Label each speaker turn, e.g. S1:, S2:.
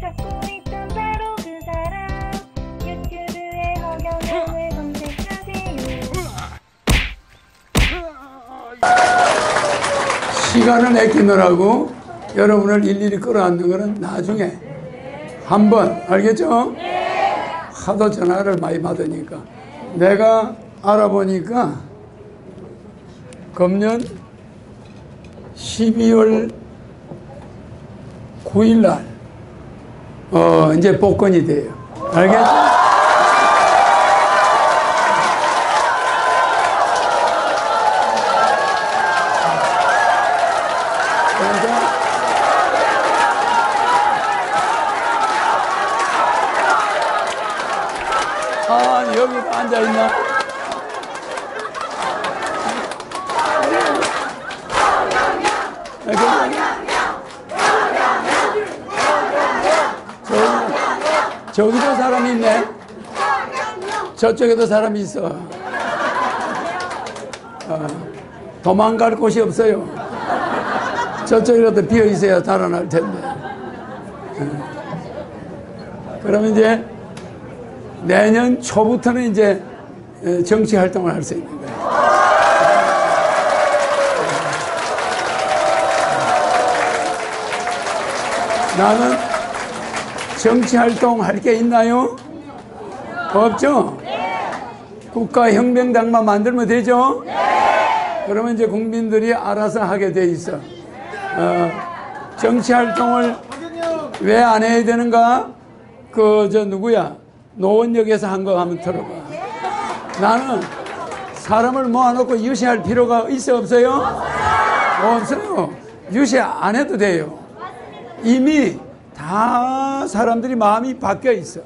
S1: 그
S2: 시간을 아끼느라고 여러분을 일일이 끌어안는 것은 나중에 한번 알겠죠? 하도 전화를 많이 받으니까. 내가 알아보니까 금년 12월 9일 날 어, 이제 복권이 돼요. 알겠죠? 아, 여기 앉아있나? 저기, 저기도 사람이 있네. 저쪽에도 사람이 있어. 어, 도망갈 곳이 없어요. 저쪽이라도 비어 있어야 달아날 텐데. 어. 그러면 이제 내년 초부터는 이제 어, 정치 활동을 할 수 있는 거예요. 나는 정치 활동 할 게 있나요? 없죠? 국가혁명당만 만들면 되죠? 그러면 이제 국민들이 알아서 하게 돼 있어. 어, 정치 활동을 왜 안 해야 되는가? 그, 저, 누구야? 노원역에서 한 거 한번 들어봐. 나는 사람을 모아놓고 유시할 필요가 있어, 없어요? 없어요. 유시 안 해도 돼요. 이미 다 사람들이 마음이 바뀌어 있어.